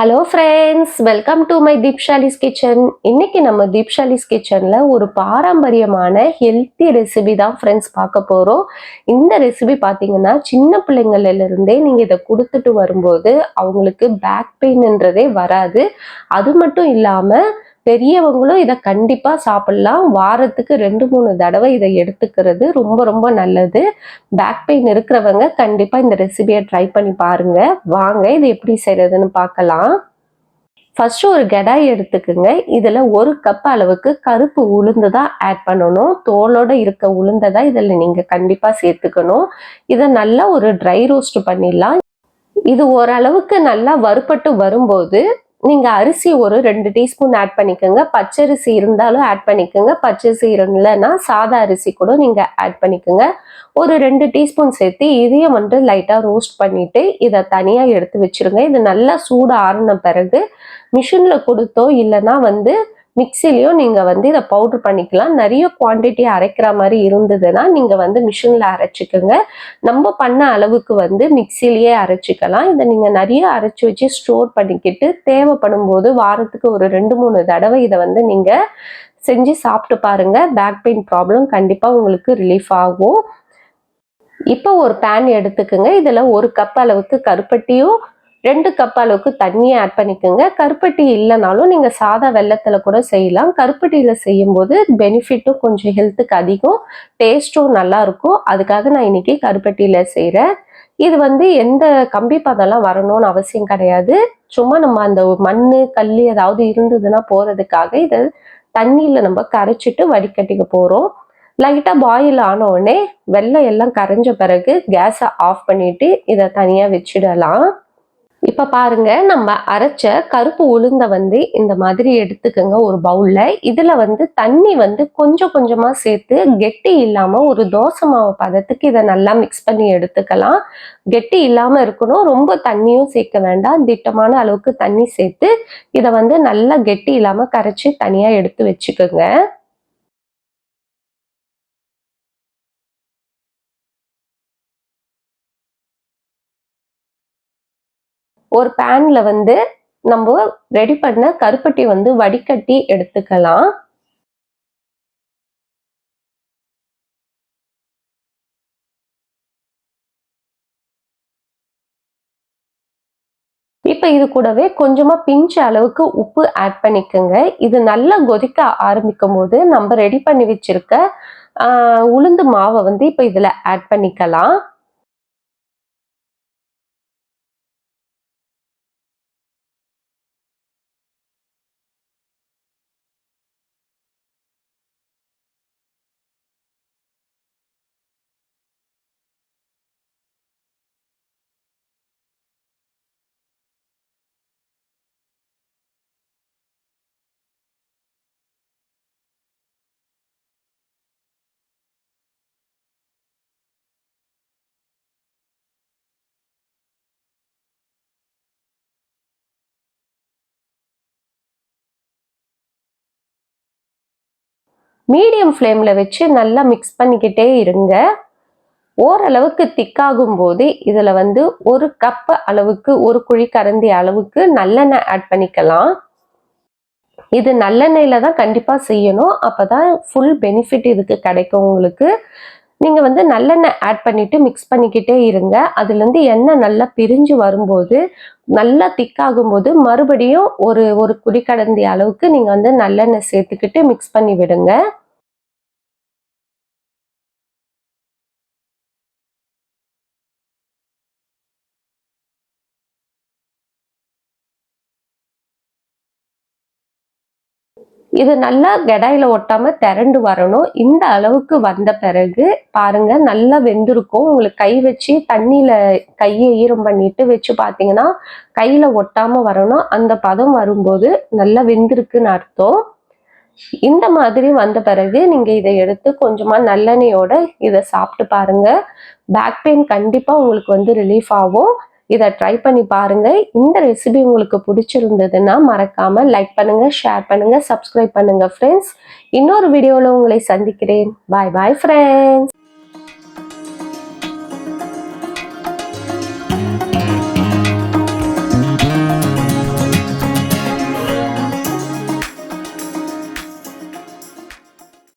Hello friends welcome to my Deepshali's kitchen இன்னைக்கு நம்ம தீப்ஷாலிஸ் கிச்சனில் ஒரு பாரம்பரியமான ஹெல்த்தி ரெசிபி தான் ஃப்ரெண்ட்ஸ் பார்க்க போகிறோம் இந்த ரெசிபி பார்த்தீங்கன்னா சின்ன பிள்ளைங்கள்லேருந்தே நீங்கள் இதை கொடுத்துட்டு வரும்போது அவங்களுக்கு பேக் பெயின்ன்றதே வராது. அது மட்டும் இல்லாமல் பெரியவங்களும் இதை கண்டிப்பாக சாப்பிட்லாம். வாரத்துக்கு ரெண்டு மூணு தடவை இதை எடுத்துக்கிறது ரொம்ப ரொம்ப நல்லது. பேக் பெயின் இருக்கிறவங்க கண்டிப்பாக இந்த ரெசிபியை ட்ரை பண்ணி பாருங்க. வாங்க இது எப்படி செய்கிறதுன்னு பார்க்கலாம். ஃபர்ஸ்ட் ஒரு கடாய் எடுத்துக்குங்க. இதில் ஒரு கப் அளவுக்கு கருப்பு உளுந்து தான் ஆட் பண்ணணும். தோலோட இருக்க உளுந்தை தான் இதில் நீங்கள் கண்டிப்பாக சேர்த்துக்கணும். இதை நல்லா ஒரு ட்ரை ரோஸ்ட் பண்ணிடலாம். இது ஓரளவுக்கு நல்லா வறுபட்டு வரும்போது நீங்கள் அரிசி ஒரு ரெண்டு டீஸ்பூன் ஆட் பண்ணிக்கோங்க. பச்சரிசி இருந்தாலும் ஆட் பண்ணிக்கோங்க. பச்சரிசி இல்லைன்னா சாதா அரிசி கூட நீங்கள் ஆட் பண்ணிக்கோங்க. ஒரு ரெண்டு டீஸ்பூன் சேர்த்து இதையும் வந்து லைட்டாக ரோஸ்ட் பண்ணிவிட்டு இதை தனியாக எடுத்து வச்சிருங்க. இது நல்லா சூடு ஆறின பிறகு மிஷினில் கொடுத்தோ இல்லைன்னா வந்து மிக்சிலையும் நீங்கள் வந்து இதை பவுட்ரு பண்ணிக்கலாம். நிறைய குவான்டிட்டி அரைக்கிற மாதிரி இருந்ததுன்னா நீங்கள் வந்து மிஷினில் அரைச்சிக்கோங்க. நம்ம பண்ண அளவுக்கு வந்து மிக்சிலேயே அரைச்சிக்கலாம். இதை நீங்கள் நிறைய அரைச்சி வச்சு ஸ்டோர் பண்ணிக்கிட்டு தேவைப்படும் போது வாரத்துக்கு ஒரு ரெண்டு மூணு தடவை இதை வந்து நீங்கள் செஞ்சு சாப்பிட்டு பாருங்க. பேக் பெயின் ப்ராப்ளம் கண்டிப்பாக உங்களுக்கு ரிலீஃப் ஆகும். இப்போ ஒரு பேன் எடுத்துக்கோங்க. இதில் ஒரு கப் அளவுக்கு கருப்பட்டியும் ரெண்டு கப் அளவுக்கு தண்ணியை ஆட் பண்ணிக்கோங்க. கருப்பட்டி இல்லைனாலும் நீங்கள் சாதா வெள்ளத்தில் கூட செய்யலாம். கருப்பட்டியில் செய்யும்போது பெனிஃபிட்டும் கொஞ்சம் ஹெல்த்துக்கு அதிகம். டேஸ்ட்டும் நல்லா இருக்கும். அதுக்காக நான் இன்னைக்கு கருப்பட்டியில் செய்கிறேன் இது வந்து எந்த கம்பி பதம்லாம் வரணும்னு அவசியம் கிடையாது. சும்மா நம்ம அந்த மண் கல் ஏதாவது இருந்ததுன்னா போகிறதுக்காக இதை தண்ணியில் நம்ம கரைச்சிட்டு வடிகட்டிக்க போகிறோம் லைட்டாக பாயில் ஆன உடனே வெள்ளம் எல்லாம் கரைஞ்ச பிறகு கேஸை ஆஃப் பண்ணிவிட்டு இதை தனியாக வச்சிடலாம். இப்போ பாருங்க நம்ம அரைச்ச கருப்பு உளுந்த வந்து இந்த மாதிரி எடுத்துக்கோங்க ஒரு பவுல்ல இதுல வந்து தண்ணி வந்து கொஞ்சம் கொஞ்சமா சேர்த்து கெட்டி இல்லாம ஒரு தோசை மாவு பதத்துக்கு இதை நல்லா மிக்ஸ் பண்ணி எடுத்துக்கலாம். கெட்டி இல்லாம இருக்கணும் ரொம்ப தண்ணியும் சேர்க்க வேண்டாம். திட்டமான அளவுக்கு தண்ணி சேர்த்து இதை வந்து நல்லா கெட்டி இல்லாம கரைச்சி தனியா எடுத்து வச்சுக்கோங்க. ஒரு பேன்ல வந்து நம்ம ரெடி பண்ண கருப்பட்டி வந்து வடிகட்டி எடுத்துக்கலாம். இப்போ இது கூடவே கொஞ்சமா பிஞ்ச அளவுக்கு உப்பு ஆட் பண்ணிக்கோங்க. இது நல்லா கொதிக்க ஆரம்பிக்கும் போது நம்ம ரெடி பண்ணி வச்சிருக்க உளுந்து மாவை வந்து இப்போ இதுல ஆட் பண்ணிக்கலாம். மீடியம் ஃப்ளேமில் வச்சு நல்லா மிக்ஸ் பண்ணிக்கிட்டே இருங்க. ஓரளவுக்கு திக்காகும் போது இதில் வந்து ஒரு கப் அளவுக்கு ஒரு குழி கரண்டி அளவுக்கு நல்லெண்ணெய் ஆட் பண்ணிக்கலாம். இது நல்லெண்ணெயில் தான் கண்டிப்பாக செய்யணும். அப்போ தான் ஃபுல் பெனிஃபிட் இதுக்கு கிடைக்கும் உங்களுக்கு. நீங்கள் வந்து நல்லெண்ணெய் ஆட் பண்ணிவிட்டு மிக்ஸ் பண்ணிக்கிட்டே இருங்க. அதுலேருந்து எண்ணெய் நல்லா பிரிஞ்சு வரும்போது நல்லா திக்காகும் போது மறுபடியும் ஒரு ஒரு குடிக்கடந்தி அளவுக்கு நீங்கள் வந்து நல்லெண்ணெய் சேர்த்துக்கிட்டு மிக்ஸ் பண்ணி விடுங்க. இது நல்லா கெடாயில் ஒட்டாம திரண்டு வரணும். இந்த அளவுக்கு வந்த பிறகு பாருங்க நல்லா வெந்திருக்கும். உங்களுக்கு கை வச்சு தண்ணியில கையை ஈரம் பண்ணிட்டு வச்சு பார்த்தீங்கன்னா கையில ஒட்டாம வரணும். அந்த பதம் வரும்போது நல்லா வெந்திருக்குன்னு அர்த்தம். இந்த மாதிரி வந்த பிறகு நீங்க இதை எடுத்து கொஞ்சமா நல்லெண்ணெயோட இதை சாப்பிட்டு பாருங்க. பேக் பெயின் கண்டிப்பா உங்களுக்கு வந்து ரிலீஃப் ஆகும். இதை ட்ரை பண்ணி பாருங்கள் இந்த ரெசிபி உங்களுக்கு பிடிச்சிருந்ததுன்னா மறக்காமல் லைக் பண்ணுங்கள் ஷேர் பண்ணுங்கள் சப்ஸ்கிரைப் பண்ணுங்கள் ஃப்ரெண்ட்ஸ் இன்னொரு வீடியோவில் உங்களை சந்திக்கிறேன். பாய் பாய் ஃப்ரெண்ட்ஸ்